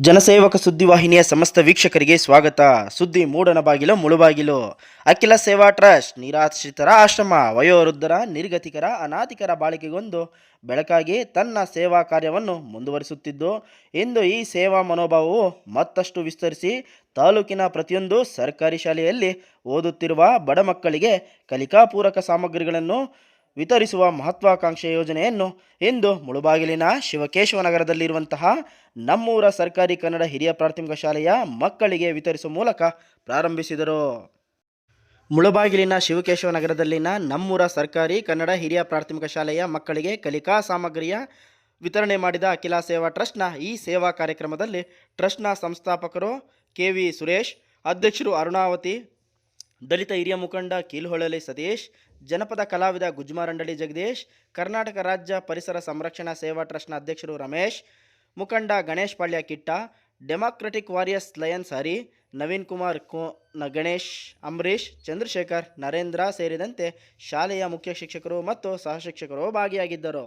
ಜನಸೇವಕ ಸುದ್ದಿವಾಹಿನಿಯ ಸಮಸ್ತ ವೀಕ್ಷಕರಿಗೆ ಸ್ವಾಗತ. ಸುದ್ದಿ ಮೂಡನ ಬಾಗಿಲು, ಮುಳುಬಾಗಿಲು. ಅಖಿಲ ಸೇವಾ ಟ್ರಸ್ಟ್, ನಿರಾಶ್ರಿತರ ಆಶ್ರಮ, ವಯೋವೃದ್ಧರ, ನಿರ್ಗತಿಕರ, ಅನಾಥಿಕರ ಬಾಳಿಕೆಗೊಂದು ಬೆಳಕಾಗಿ ತನ್ನ ಸೇವಾ ಕಾರ್ಯವನ್ನು ಮುಂದುವರಿಸುತ್ತಿದ್ದು, ಇಂದು ಈ ಸೇವಾ ಮನೋಭಾವವು ಮತ್ತಷ್ಟು ವಿಸ್ತರಿಸಿ ತಾಲೂಕಿನ ಪ್ರತಿಯೊಂದು ಸರ್ಕಾರಿ ಶಾಲೆಯಲ್ಲಿ ಓದುತ್ತಿರುವ ಬಡ ಮಕ್ಕಳಿಗೆ ಕಲಿಕಾಪೂರಕ ಸಾಮಗ್ರಿಗಳನ್ನು ವಿತರಿಸುವ ಮಹತ್ವಾಕಾಂಕ್ಷೆ ಯೋಜನೆಯನ್ನು ಇಂದು ಮುಳುಬಾಗಿಲಿನ ಶಿವಕೇಶವ ನಗರದಲ್ಲಿರುವಂತಹ ನಮ್ಮೂರ ಸರ್ಕಾರಿ ಕನ್ನಡ ಹಿರಿಯ ಪ್ರಾಥಮಿಕ ಶಾಲೆಯ ಮಕ್ಕಳಿಗೆ ವಿತರಿಸುವ ಮೂಲಕ ಪ್ರಾರಂಭಿಸಿದರು. ಮುಳುಬಾಗಿಲಿನ ಶಿವಕೇಶವ ನಗರದಲ್ಲಿನ ನಮ್ಮೂರ ಸರ್ಕಾರಿ ಕನ್ನಡ ಹಿರಿಯ ಪ್ರಾಥಮಿಕ ಶಾಲೆಯ ಮಕ್ಕಳಿಗೆ ಕಲಿಕಾ ಸಾಮಗ್ರಿಯ ವಿತರಣೆ ಮಾಡಿದ ಅಖಿಲ ಸೇವಾ ಟ್ರಸ್ಟ್ನ ಈ ಸೇವಾ ಕಾರ್ಯಕ್ರಮದಲ್ಲಿ ಟ್ರಸ್ಟ್ನ ಸಂಸ್ಥಾಪಕರು ಕೆ ವಿ ಸುರೇಶ್, ಅಧ್ಯಕ್ಷರು ಅರುಣಾವತಿ ದಲಿತ ಹಿರಿಯ ಮುಖಂಡ ಕೀಲ್ಹೊಳಲಿ ಸತೀಶ್, ಜನಪದ ಕಲಾವಿದ ಗುಜ್ಮಾರಂಡಳಿ ಜಗದೀಶ್, ಕರ್ನಾಟಕ ರಾಜ್ಯ ಪರಿಸರ ಸಂರಕ್ಷಣಾ ಸೇವಾ ಟ್ರಸ್ಟ್ನ ಅಧ್ಯಕ್ಷರು ರಮೇಶ್, ಮುಖಂಡ Ganesh Palya Kitta, democratic warriors lions Hari Naveen Kumar ಕೋ ಗಣೇಶ್ ಅಂಬರೀಶ್ ಚಂದ್ರಶೇಖರ್, ನರೇಂದ್ರ ಸೇರಿದಂತೆ ಶಾಲೆಯ ಮುಖ್ಯ ಶಿಕ್ಷಕರು ಮತ್ತು ಸಹಶಿಕ್ಷಕರು ಭಾಗಿಯಾಗಿದ್ದರು.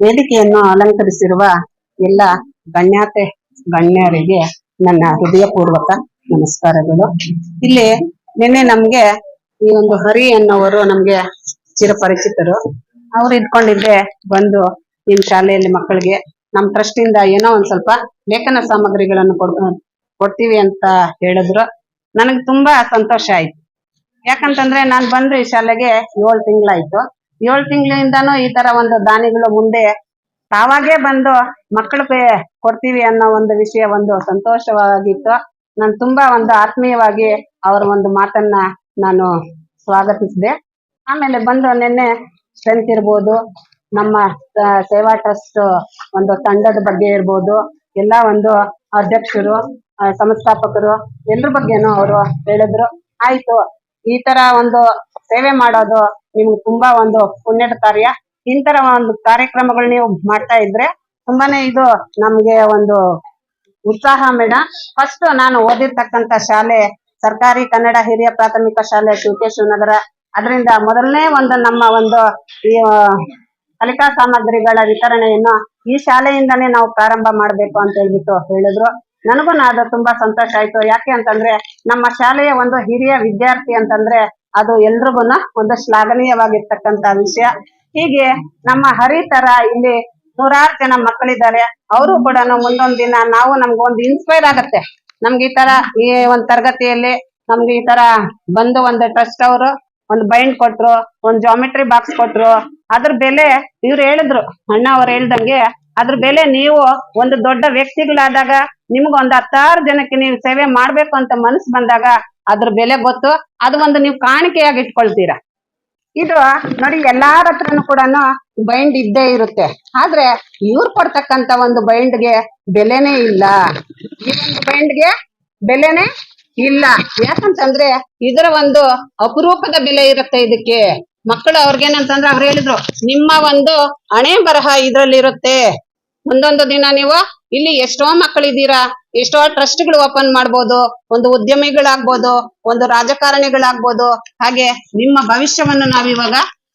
ವೇದಿಕೆಯನ್ನು ಅಲಂಕರಿಸಿರುವ ಎಲ್ಲ ಗಣ್ಯಾತೆ ಗಣ್ಯರಿಗೆ ನನ್ನ ಹೃದಯಪೂರ್ವಕ ನಮಸ್ಕಾರಗಳು. ಇಲ್ಲಿ ನಿನ್ನೆ ನಮ್ಗೆ ಈ ಒಂದು ಹರಿ ಅನ್ನೋವರು ನಮ್ಗೆ ಚಿರಪರಿಚಿತರು. ಅವ್ರು ಇಟ್ಕೊಂಡಿದ್ದೆ ಬಂದು ನಿಮ್ ಶಾಲೆಯಲ್ಲಿ ಮಕ್ಕಳಿಗೆ ನಮ್ ಟ್ರಸ್ಟ್ ಇಂದ ಏನೋ ಒಂದ್ ಸ್ವಲ್ಪ ಲೇಖನ ಸಾಮಗ್ರಿಗಳನ್ನು ಕೊಡ್, ಕೊಡ್ತೀವಿ ಅಂತ ಹೇಳಿದ್ರು. ನನಗೆ ತುಂಬಾ ಸಂತೋಷ ಆಯ್ತು. ಯಾಕಂತಂದ್ರೆ ನಾನ್ ಬಂದು ಈ ಶಾಲೆಗೆ ಏಳು ತಿಂಗಳಾಯ್ತು. ಏಳು ತಿಂಗಳಿಂದಾನು ಈ ತರ ಒಂದು ದಾನಿಗಳು ಮುಂದೆ ತಾವಾಗೇ ಬಂದು ಮಕ್ಕಳಿಗೆ ಕೊಡ್ತೀವಿ ಅನ್ನೋ ಒಂದು ವಿಷಯ ಒಂದು ಸಂತೋಷವಾಗಿತ್ತು. ನಾನು ತುಂಬಾ ಒಂದು ಆತ್ಮೀಯವಾಗಿ ಅವರ ಒಂದು ಮಾತನ್ನ ನಾನು ಸ್ವಾಗತಿಸಿದೆ. ಆಮೇಲೆ ಬಂದು ನಿನ್ನೆ ಸ್ಟ್ರೆಂತ್ ಇರ್ಬೋದು, ನಮ್ಮ ಸೇವಾ ಟ್ರಸ್ಟ್ ಒಂದು ತಂಡದ ಬಗ್ಗೆ ಇರ್ಬೋದು, ಎಲ್ಲ ಒಂದು ಅಧ್ಯಕ್ಷರು ಸಂಸ್ಥಾಪಕರು ಎಲ್ರ ಬಗ್ಗೆನೂ ಅವರು ಹೇಳಿದ್ರು. ಆಯ್ತು, ಈ ತರ ಒಂದು ಸೇವೆ ಮಾಡೋದು ನಿಮ್ಗೆ ತುಂಬಾ ಒಂದು ಪುಣ್ಯದ ಕಾರ್ಯ. ಇಂತರ ಒಂದು ಕಾರ್ಯಕ್ರಮಗಳು ನೀವು ಮಾಡ್ತಾ ಇದ್ರೆ ತುಂಬಾನೇ ಇದು ನಮ್ಗೆ ಒಂದು ಉತ್ಸಾಹ ಮೇಡಮ್ ಫಸ್ಟ್ ನಾನು ಓದಿರ್ತಕ್ಕಂತ ಶಾಲೆ, ಸರ್ಕಾರಿ ಕನ್ನಡ ಹಿರಿಯ ಪ್ರಾಥಮಿಕ ಶಾಲೆ ಶಿವಕೇಶ್ವರ ಅದರಿಂದ ಮೊದಲನೇ ಒಂದು ನಮ್ಮ ಒಂದು ಈ ಕಲಿಕಾ ಸಾಮಗ್ರಿಗಳ ವಿತರಣೆಯನ್ನು ಈ ಶಾಲೆಯಿಂದಾನೇ ನಾವು ಪ್ರಾರಂಭ ಮಾಡ್ಬೇಕು ಅಂತ ಹೇಳ್ಬಿಟ್ಟು ಹೇಳಿದ್ರು. ನನಗೂ ಅದು ತುಂಬಾ ಸಂತೋಷ ಆಯ್ತು. ಯಾಕೆ ಅಂತಂದ್ರೆ ನಮ್ಮ ಶಾಲೆಯ ಒಂದು ಹಿರಿಯ ವಿದ್ಯಾರ್ಥಿ ಅಂತಂದ್ರೆ ಅದು ಎಲ್ರಿಗೂನ ಒಂದು ಶ್ಲಾಘನೀಯವಾಗಿರ್ತಕ್ಕಂತ ವಿಷಯ. ಹೀಗೆ ನಮ್ಮ ಹರಿ ತರ ಇಲ್ಲಿ ನೂರಾರು ಜನ ಮಕ್ಕಳಿದ್ದಾರೆ. ಅವರು ಕೂಡ ಮುಂದೊಂದ್ ದಿನ ನಾವು ನಮ್ಗೆ ಒಂದು ಇನ್ಸ್ಪೈರ್ ಆಗತ್ತೆ. ನಮ್ಗೆ ಈ ತರ ಈ ಒಂದ್ ತರಗತಿಯಲ್ಲಿ ನಮ್ಗೆ ಈ ತರ ಬಂದು ಒಂದು ಟ್ರಸ್ಟ್ ಅವರು, ಒಂದು ಬೈಂಡ್ ಕೊಟ್ರು, ಒಂದ್ ಜಾಮಿಟ್ರಿ ಬಾಕ್ಸ್ ಕೊಟ್ರು. ಅದ್ರ ಬೆಲೆ ಇವ್ರು ಹೇಳಿದ್ರು, ಅಣ್ಣ ಅವ್ರು ಹೇಳ್ದಂಗೆ ಅದ್ರ ಬೆಲೆ ನೀವು ಒಂದು ದೊಡ್ಡ ವ್ಯಕ್ತಿಗಳಾದಾಗ ನಿಮ್ಗೆ ಒಂದ್ ಹತ್ತಾರು ಜನಕ್ಕೆ ನೀವು ಸೇವೆ ಮಾಡ್ಬೇಕು ಅಂತ ಮನಸ್ಸು ಬಂದಾಗ ಅದ್ರ ಬೆಲೆ ಗೊತ್ತು. ಅದು ಒಂದು ನೀವು ಕಾಣಿಕೆಯಾಗಿ ಇಟ್ಕೊಳ್ತೀರಾ. ಇದು ನೋಡಿ, ಎಲ್ಲಾರ ಹತ್ರನು ಕೂಡ ಬೈಂಡ್ ಇದ್ದೇ ಇರುತ್ತೆ. ಆದ್ರೆ ಇವ್ರು ಕೊಡ್ತಕ್ಕಂತ ಒಂದು ಬೈಂಡ್ಗೆ ಬೆಲೆನೇ ಇಲ್ಲ. ಈ ಒಂದು ಬೈಂಡ್ಗೆ ಬೆಲೆನೇ ಇಲ್ಲ. ಯಾಕಂತಂದ್ರೆ ಇದರ ಒಂದು ಅಪರೂಪದ ಬೆಲೆ ಇರುತ್ತೆ ಇದಕ್ಕೆ. ಮಕ್ಕಳು ಅವ್ರಿಗೇನಂತಂದ್ರೆ ಅವ್ರು ಹೇಳಿದ್ರು, ನಿಮ್ಮ ಒಂದು ಹಣೆ ಬರಹ ಇದ್ರಲ್ಲಿ ಇರುತ್ತೆ ಮುಂದೊಂದು ದಿನ ನೀವು ಇಲ್ಲಿ ಎಷ್ಟೋ ಮಕ್ಕಳಿದ್ದೀರಾ, ಎಷ್ಟೋ ಟ್ರಸ್ಟ್ಗಳು ಓಪನ್ ಮಾಡ್ಬೋದು, ಒಂದು ಉದ್ಯಮಿಗಳಾಗ್ಬೋದು, ಒಂದು ರಾಜಕಾರಣಿಗಳಾಗ್ಬೋದು. ಹಾಗೆ ನಿಮ್ಮ ಭವಿಷ್ಯವನ್ನು ನಾವಿವಾಗ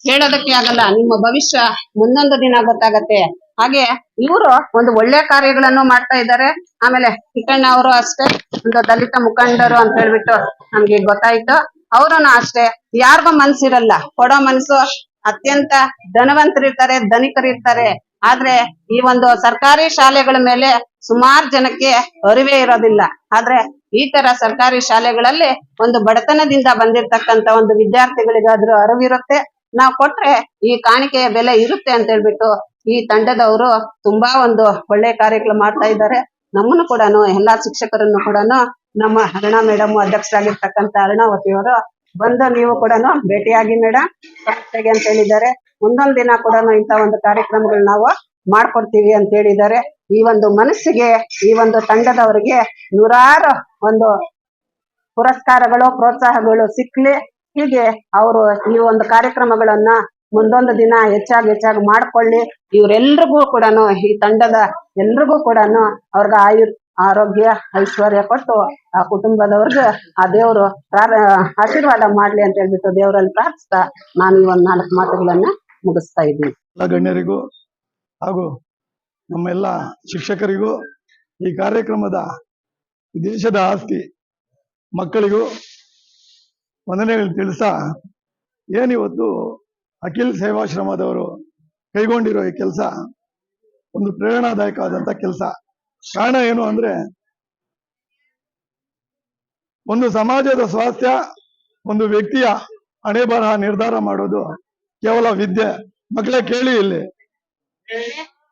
ಹೇಳೋದಕ್ಕೆ ಆಗಲ್ಲ, ನಿಮ್ಮ ಭವಿಷ್ಯ ಮುಂದೊಂದು ದಿನ ಗೊತ್ತಾಗತ್ತೆ. ಹಾಗೆ ಇವರು ಒಂದು ಒಳ್ಳೆ ಕಾರ್ಯಗಳನ್ನು ಮಾಡ್ತಾ ಇದ್ದಾರೆ. ಆಮೇಲೆ ಕಿಟ್ಟಣ್ಣ ಅವರು ಅಷ್ಟೇ, ಒಂದು ದಲಿತ ಮುಖಂಡರು ಅಂತ ಹೇಳ್ಬಿಟ್ಟು ನಮ್ಗೆ ಗೊತ್ತಾಯ್ತು. ಅವರನ್ನು ಅಷ್ಟೇ, ಯಾರಿಗೂ ಮನ್ಸಿರಲ್ಲ. ಕೊಡೋ ಮನ್ಸು ಅತ್ಯಂತ ಧನವಂತರಿರ್ತಾರೆ, ಧನಿಕರಿರ್ತಾರೆ. ಆದ್ರೆ ಈ ಒಂದು ಸರ್ಕಾರಿ ಶಾಲೆಗಳ ಮೇಲೆ ಸುಮಾರು ಜನಕ್ಕೆ ಅರಿವೇ ಇರೋದಿಲ್ಲ. ಆದ್ರೆ ಈ ತರ ಸರ್ಕಾರಿ ಶಾಲೆಗಳಲ್ಲಿ ಒಂದು ಬಡತನದಿಂದ ಬಂದಿರತಕ್ಕಂತ ಒಂದು ವಿದ್ಯಾರ್ಥಿಗಳಿಗಾದ್ರೂ ಅರಿವಿರುತ್ತೆ. ನಾವು ಕೊಟ್ರೆ ಈ ಕಾಣಿಕೆಯ ಬೆಲೆ ಇರುತ್ತೆ ಅಂತ ಹೇಳ್ಬಿಟ್ಟು ಈ ತಂಡದವರು ತುಂಬಾ ಒಂದು ಒಳ್ಳೆ ಕಾರ್ಯಕ್ರಮ ಮಾಡ್ತಾ ಇದ್ದಾರೆ. ನಮ್ಮನ್ನು ಕೂಡ ಎಲ್ಲಾ ಶಿಕ್ಷಕರನ್ನು ಕೂಡ ನಮ್ಮ ಅರುಣಾ ಮೇಡಮ್ ಅಧ್ಯಕ್ಷರಾಗಿರ್ತಕ್ಕಂತ ಅರುಣಾವತಿಯವರು ಬಂದು ನೀವು ಕೂಡ ಭೇಟಿಯಾಗಿ ಮೇಡಮ್ ಅಂತ ಹೇಳಿದ್ದಾರೆ. ಮುಂದೊಂದು ದಿನ ಕೂಡ ಇಂತ ಒಂದು ಕಾರ್ಯಕ್ರಮಗಳು ನಾವು ಮಾಡ್ಕೊಡ್ತೀವಿ ಅಂತ ಹೇಳಿದ್ದಾರೆ. ಈ ಒಂದು ಮನಸ್ಸಿಗೆ, ಈ ಒಂದು ತಂಡದವರಿಗೆ ನೂರಾರು ಒಂದು ಪುರಸ್ಕಾರಗಳು, ಪ್ರೋತ್ಸಾಹಗಳು ಸಿಕ್ಲಿ. ಹೀಗೆ ಅವರು ಈ ಒಂದು ಕಾರ್ಯಕ್ರಮಗಳನ್ನ ಮುಂದೊಂದು ದಿನ ಹೆಚ್ಚಾಗಿ ಹೆಚ್ಚಾಗಿ ಮಾಡ್ಕೊಳ್ಳಿ. ಇವರೆಲ್ರಿಗೂ ಕೂಡ ಈ ತಂಡದ ಎಲ್ರಿಗೂ ಕೂಡ ಅವ್ರಿಗೆ ಆಯು ಆರೋಗ್ಯ, ಐಶ್ವರ್ಯ ಕೊಟ್ಟು ಆ ಕುಟುಂಬದವ್ರಿಗೆ ಆ ದೇವರು ಆಶೀರ್ವಾದ ಮಾಡ್ಲಿ ಅಂತ ಹೇಳ್ಬಿಟ್ಟು ದೇವರಲ್ಲಿ ಪ್ರಾರ್ಥಿಸ್ತಾ ನಾನು ಈ ಒಂದ್ ನಾಲ್ಕು ಮಾತುಗಳನ್ನ ಮುಗಿಸ್ತಾ ಇದ್ದೀನಿ. ಗಣ್ಯರಿಗೂ ಹಾಗೂ ನಮ್ಮೆಲ್ಲ ಶಿಕ್ಷಕರಿಗೂ ಈ ಕಾರ್ಯಕ್ರಮದ ದೇಶದ ಆಸ್ತಿ ಮಕ್ಕಳಿಗೂ ವಂದನೆಗಳು ತಿಳಿಸ ಏನಿವತ್ತು ಅಖಿಲ್ ಸೇವಾಶ್ರಮದವರು ಕೈಗೊಂಡಿರೋ ಈ ಕೆಲಸ ಒಂದು ಪ್ರೇರಣಾದಾಯಕವಾದಂತ ಕೆಲಸ. ಕಾರಣ ಏನು ಅಂದ್ರೆ ಒಂದು ಸಮಾಜದ ಸ್ವಾಸ್ಥ್ಯ, ಒಂದು ವ್ಯಕ್ತಿಯ ಹಣೆ ಬರಹ ನಿರ್ಧಾರ ಮಾಡೋದು ಕೇವಲ ವಿದ್ಯೆ. ಮಕ್ಕಳೇ ಕೇಳಿ ಇಲ್ಲಿ.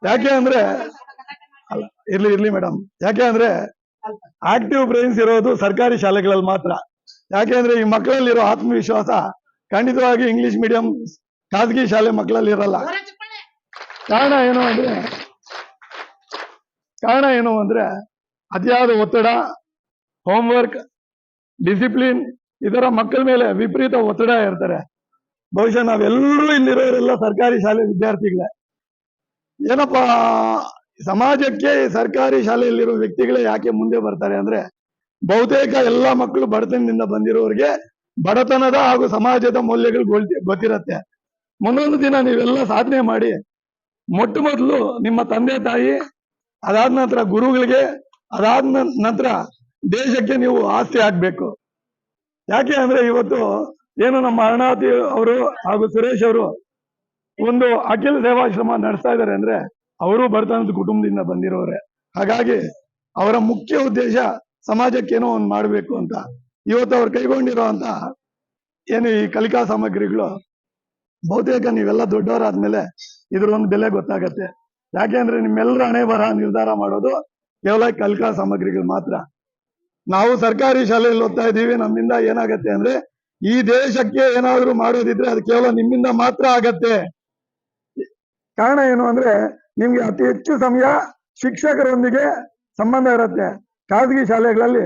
ಯಾಕೆ ಅಂದ್ರೆ ಅಲ್ಲ, ಇರ್ಲಿ ಇರ್ಲಿ ಮೇಡಮ್. ಯಾಕೆ ಅಂದ್ರೆ ಆಕ್ಟಿವ್ ಬ್ರೈನ್ಸ್ ಇರೋದು ಸರ್ಕಾರಿ ಶಾಲೆಗಳಲ್ಲಿ ಮಾತ್ರ. ಯಾಕೆ ಅಂದ್ರೆ ಈ ಮಕ್ಕಳಲ್ಲಿರೋ ಆತ್ಮವಿಶ್ವಾಸ ಖಂಡಿತವಾಗಿ ಇಂಗ್ಲಿಷ್ ಮೀಡಿಯಂ ಖಾಸಗಿ ಶಾಲೆ ಮಕ್ಕಳಲ್ಲಿ ಇರಲ್ಲ. ಕಾರಣ ಏನು ಅಂದ್ರೆ ಕಾರಣ ಏನು ಅಂದ್ರೆ ಅತಿಯಾದ ಒತ್ತಡ ಹೋಮ್ವರ್ಕ್ ಡಿಸಿಪ್ಲಿನ್ ಇದರ ಮಕ್ಕಳ ಮೇಲೆ ವಿಪರೀತ ಒತ್ತಡ ಇರ್ತಾರೆ. ಬಹುಶಃ ನಾವೆಲ್ಲರೂ ಇಲ್ಲಿರೋರೆಲ್ಲ ಸರ್ಕಾರಿ ಶಾಲೆ ವಿದ್ಯಾರ್ಥಿಗಳೇ. ಏನಪ್ಪಾ ಸಮಾಜಕ್ಕೆ ಸರ್ಕಾರಿ ಶಾಲೆಯಲ್ಲಿರೋ ವ್ಯಕ್ತಿಗಳೇ ಯಾಕೆ ಮುಂದೆ ಬರ್ತಾರೆ ಅಂದ್ರೆ ಬಹುತೇಕ ಎಲ್ಲ ಮಕ್ಕಳು ಬಡತನದಿಂದ ಬಂದಿರೋರಿಗೆ ಬಡತನದ ಹಾಗೂ ಸಮಾಜದ ಮೌಲ್ಯಗಳು ಗೊತ್ತಿರುತ್ತೆ. ಮುಂದೊಂದು ದಿನ ನೀವೆಲ್ಲ ಸಾಧನೆ ಮಾಡಿ, ಮೊಟ್ಟ ಮೊದಲು ನಿಮ್ಮ ತಂದೆ ತಾಯಿ ಅದಾದ ನಂತರ ಗುರುಗಳಿಗೆ ಅದಾದ ನಂತರ ದೇಶಕ್ಕೆ ನೀವು ಆಸ್ತಿ ಆಗ್ಬೇಕು ಯಾಕೆ ಅಂದ್ರೆ ಇವತ್ತು ಏನು ನಮ್ಮ ಅರುಣಾತಿ ಅವರು ಹಾಗೂ ಸುರೇಶ್ ಅವರು ಒಂದು ಅಖಿಲ ಸೇವಾಶ್ರಮ ನಡೆಸ್ತಾ ಇದ್ದಾರೆ ಅಂದ್ರೆ ಅವರು ಬರ್ತಾನಂತ ಕುಟುಂಬದಿಂದ ಬಂದಿರೋರೆ. ಹಾಗಾಗಿ ಅವರ ಮುಖ್ಯ ಉದ್ದೇಶ ಸಮಾಜಕ್ಕೆ ಏನೋ ಒಂದು ಮಾಡಬೇಕು ಅಂತ. ಇವತ್ತು ಅವ್ರು ಕೈಗೊಂಡಿರುವಂತ ಏನು ಈ ಕಲಿಕಾ ಸಾಮಗ್ರಿಗಳು ಬಹುತೇಕ ನೀವೆಲ್ಲ ದೊಡ್ಡವರಾದ್ಮೇಲೆ ಇದ್ರ ಒಂದು ಬೆಲೆ ಗೊತ್ತಾಗತ್ತೆ. ಯಾಕೆಂದ್ರೆ ನಿಮ್ಮೆಲ್ಲರ ಹಣೆ ಬರಹ ನಿರ್ಧಾರ ಮಾಡೋದು ಕೇವಲ ಕಲಿಕಾ ಸಾಮಗ್ರಿಗಳು ಮಾತ್ರ. ನಾವು ಸರ್ಕಾರಿ ಶಾಲೆಯಲ್ಲಿ ಓದ್ತಾ ಇದ್ದೀವಿ, ನಮ್ಮಿಂದ ಏನಾಗತ್ತೆ ಅಂದ್ರೆ ಈ ದೇಶಕ್ಕೆ ಏನಾದ್ರೂ ಮಾಡೋದಿದ್ರೆ ಅದು ಕೇವಲ ನಿಮ್ಮಿಂದ ಮಾತ್ರ ಆಗತ್ತೆ. ಕಾರಣ ಏನು ಅಂದ್ರೆ ನಿಮ್ಗೆ ಅತಿ ಹೆಚ್ಚು ಸಮಯ ಶಿಕ್ಷಕರೊಂದಿಗೆ ಸಂಬಂಧ ಇರುತ್ತೆ. ಖಾಸಗಿ ಶಾಲೆಗಳಲ್ಲಿ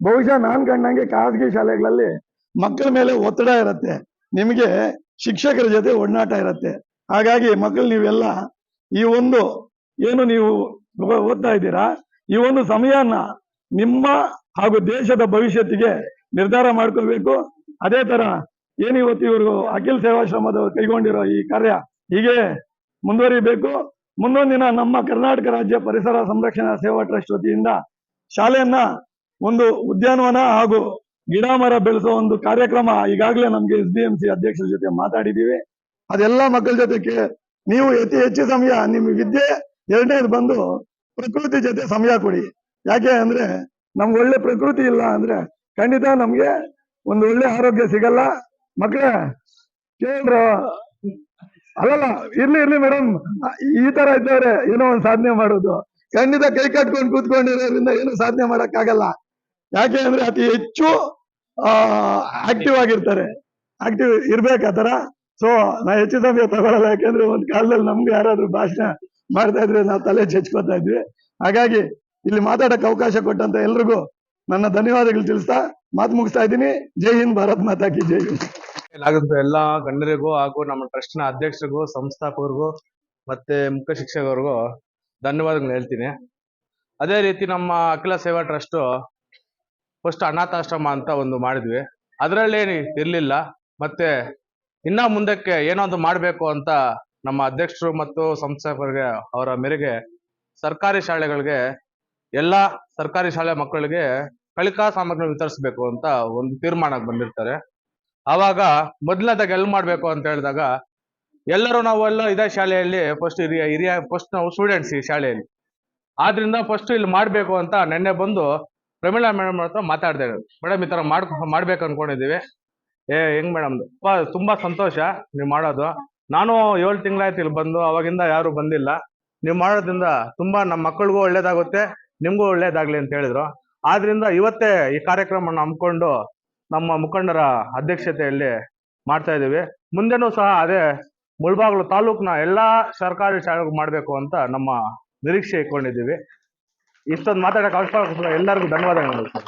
ಬಹುಶಃ ನಾನ್ ಕಂಡಂಗೆ ಖಾಸಗಿ ಶಾಲೆಗಳಲ್ಲಿ ಮಕ್ಕಳ ಮೇಲೆ ಒತ್ತಡ ಇರುತ್ತೆ. ನಿಮಗೆ ಶಿಕ್ಷಕರ ಜೊತೆ ಒಡನಾಟ ಇರುತ್ತೆ. ಹಾಗಾಗಿ ಮಕ್ಕಳು ನೀವೆಲ್ಲ ಈ ಒಂದು ಏನು ನೀವು ಓದ್ತಾ ಇದ್ದೀರಾ? ಈ ಒಂದು ಸಮಯನ ನಿಮ್ಮ ಹಾಗೂ ದೇಶದ ಭವಿಷ್ಯತ್ತಿಗೆ ನಿರ್ಧಾರ ಮಾಡ್ಕೊಳ್ಬೇಕು. ಅದೇ ತರ ಏನಿವತ್ತು ಇವರು ಅಖಿಲ ಸೇವಾಶ್ರಮದವರು ಕೈಗೊಂಡಿರೋ ಈ ಕಾರ್ಯ ಹೀಗೆ ಮುಂದುವರಿಬೇಕು. ಮುಂದೊಂದಿನ ನಮ್ಮ ಕರ್ನಾಟಕ ರಾಜ್ಯ ಪರಿಸರ ಸಂರಕ್ಷಣಾ ಸೇವಾ ಟ್ರಸ್ಟ್ ವತಿಯಿಂದ ಶಾಲೆಯನ್ನ ಒಂದು ಉದ್ಯಾನವನ ಹಾಗೂ ಗಿಡ ಮರ ಬೆಳೆಸೋ ಒಂದು ಕಾರ್ಯಕ್ರಮ ಈಗಾಗಲೇ ನಮ್ಗೆ ಎಸ್ ಡಿ ಎಂ ಸಿ ಅಧ್ಯಕ್ಷರ ಜೊತೆ ಮಾತಾಡಿದೀವಿ ಅದೆಲ್ಲ ಮಕ್ಕಳ ಜೊತೆಗೆ ನೀವು ಅತಿ ಹೆಚ್ಚು ಸಮಯ ನಿಮ್ಮ ವಿದ್ಯೆ ಎರಡನೇದು ಬಂದು ಪ್ರಕೃತಿ ಜೊತೆ ಸಮಯ ಕೊಡಿ. ಯಾಕೆ ಅಂದ್ರೆ ನಮ್ಗೆ ಒಳ್ಳೆ ಪ್ರಕೃತಿ ಇಲ್ಲ ಅಂದ್ರೆ ಖಂಡಿತ ನಮ್ಗೆ ಒಂದು ಒಳ್ಳೆ ಆರೋಗ್ಯ ಸಿಗಲ್ಲ. ಮಕ್ಕಳೇ ಕೇಳ್ರ? ಅಲ್ಲಲ್ಲ, ಇರ್ಲಿ ಇರ್ಲಿ ಮೇಡಮ್ ಈ ತರ ಇದ್ದವ್ರೆ ಏನೋ ಒಂದ್ ಸಾಧನೆ ಮಾಡೋದು. ಖಂಡಿತ ಕೈ ಕಟ್ಕೊಂಡು ಕೂತ್ಕೊಂಡಿರೋದ್ರಿಂದ ಏನು ಸಾಧನೆ ಮಾಡಕ್ಕಾಗಲ್ಲ. ಯಾಕೆ ಅಂದ್ರೆ ಅತಿ ಹೆಚ್ಚು ಆಕ್ಟಿವ್ ಆಗಿರ್ತಾರೆ. ಆಕ್ಟಿವ್ ಇರ್ಬೇಕು ತರ. ಸೊ ನಾ ಹೆಚ್ಚು ಸಮಯ ತಗೊಳಲ್ಲ ಯಾಕಂದ್ರೆ ಒಂದ್ ಕಾಲದಲ್ಲಿ ನಮ್ಗೆ ಯಾರಾದ್ರೂ ಭಾಷಣ ಮಾಡ್ತಾ ಇದ್ರೆ ನಾವು ತಲೆ ಚಚ್ಕೋತಾ ಇದ್ವಿ. ಹಾಗಾಗಿ ಇಲ್ಲಿ ಮಾತಾಡಕ್ ಅವಕಾಶ ಕೊಟ್ಟಂತ ಎಲ್ರಿಗೂ ನನ್ನ ಧನ್ಯವಾದಗಳು ತಿಳಿಸ್ತಾ, ಮಾತು ಮುಗಿಸ್ತಾ ಇದ್ದೀನಿ. ಜೈ ಹಿಂದ್, ಭಾರತ್ ಮಾತಾ ಕಿ ಜೈ. ಹಿಂದ್ ಎಲ್ಲಾ ಗಣ್ಯರಿಗೂ ಹಾಗೂ ನಮ್ಮ ಟ್ರಸ್ಟ್ನ ಅಧ್ಯಕ್ಷರಿಗೂ, ಸಂಸ್ಥಾಪಕರಿಗೂ, ಮತ್ತೆ ಮುಖ್ಯ ಶಿಕ್ಷಕರಿಗೂ ಧನ್ಯವಾದಗಳು ಹೇಳ್ತೀನಿ. ಅದೇ ರೀತಿ ನಮ್ಮ ಅಖಿಲ ಸೇವಾ ಟ್ರಸ್ಟ್ ಫಸ್ಟ್ ಅನಾಥಾಶ್ರಮ ಅಂತ ಒಂದು ಮಾಡಿದ್ವಿ. ಅದರಲ್ಲಿ ಇರ್ಲಿಲ್ಲ, ಮತ್ತೆ ಇನ್ನ ಮುಂದಕ್ಕೆ ಏನಾದ್ರು ಮಾಡಬೇಕು ಅಂತ ನಮ್ಮ ಅಧ್ಯಕ್ಷರು ಮತ್ತು ಸಂಸ್ಥಾಪಕರಿಗೆ ಅವರ ಮೇರೆಗೆ ಸರ್ಕಾರಿ ಶಾಲೆಗಳಿಗೆ, ಎಲ್ಲಾ ಸರ್ಕಾರಿ ಶಾಲೆ ಮಕ್ಕಳಿಗೆ ಕಲಿಕಾ ಸಾಮಗ್ರಿ ವಿತರಿಸಬೇಕು ಅಂತ ಒಂದು ತೀರ್ಮಾನಕ್ಕೆ ಬಂದಿರ್ತಾರೆ. ಆವಾಗ ಮೊದಲನೇದಾಗ ಎಲ್ಲಿ ಮಾಡ್ಬೇಕು ಅಂತ ಹೇಳಿದಾಗ, ಎಲ್ಲರೂ ನಾವು ಎಲ್ಲ ಇದೇ ಶಾಲೆಯಲ್ಲಿ ಫಸ್ಟ್ ಹಿರಿಯ ಹಿರಿಯ ಫಸ್ಟ್ ನಾವು ಸ್ಟೂಡೆಂಟ್ಸ್ ಈ ಶಾಲೆಯಲ್ಲಿ. ಆದ್ರಿಂದ ಫಸ್ಟ್ ಇಲ್ಲಿ ಮಾಡ್ಬೇಕು ಅಂತ ನೆನ್ನೆ ಬಂದು ಪ್ರಮೀಳಾ ಮೇಡಮ್ ಹತ್ರ ಮಾತಾಡ್ದೆ ಮೇಡಮ್, ಈ ತರ ಮಾಡ್ಕೊ, ಮಾಡ್ಬೇಕು ಅನ್ಕೊಂಡಿದೀವಿ ಏ, ಹೆಂಗ್ ಮೇಡಮ್? ತುಂಬಾ ಸಂತೋಷ ನೀವು ಮಾಡೋದು. ನಾನು ಏಳು ತಿಂಗಳಾಯ್ತು ಇಲ್ಲಿ ಬಂದು, ಅವಾಗಿಂದ ಯಾರು ಬಂದಿಲ್ಲ. ನೀವು ಮಾಡೋದ್ರಿಂದ ತುಂಬಾ ನಮ್ಮ ಮಕ್ಕಳಿಗೂ ಒಳ್ಳೇದಾಗುತ್ತೆ, ನಿಮ್ಗೂ ಒಳ್ಳೇದಾಗ್ಲಿ ಅಂತ ಹೇಳಿದ್ರು. ಆದ್ರಿಂದ ಇವತ್ತೇ ಈ ಕಾರ್ಯಕ್ರಮವನ್ನು ಹಮ್ಮಿಕೊಂಡು ನಮ್ಮ ಮುಖಂಡರ ಅಧ್ಯಕ್ಷತೆಯಲ್ಲಿ ಮಾಡ್ತಾ ಇದ್ದೀವಿ ಮುಂದೆನೂ ಸಹ ಅದೇ ಮುಳ್ಬಾಗ್ಲು ತಾಲೂಕ್ನ ಎಲ್ಲಾ ಸರ್ಕಾರಿ ಶಾಲೆಗೂ ಮಾಡಬೇಕು ಅಂತ ನಮ್ಮ ನಿರೀಕ್ಷೆ ಇಟ್ಕೊಂಡಿದ್ದೀವಿ. ಇಷ್ಟೊಂದು ಮಾತಾಡಕ್ಕೆ ಅವಕಾಶ ಎಲ್ಲರಿಗೂ ಧನ್ಯವಾದಗಳು ಸರ್.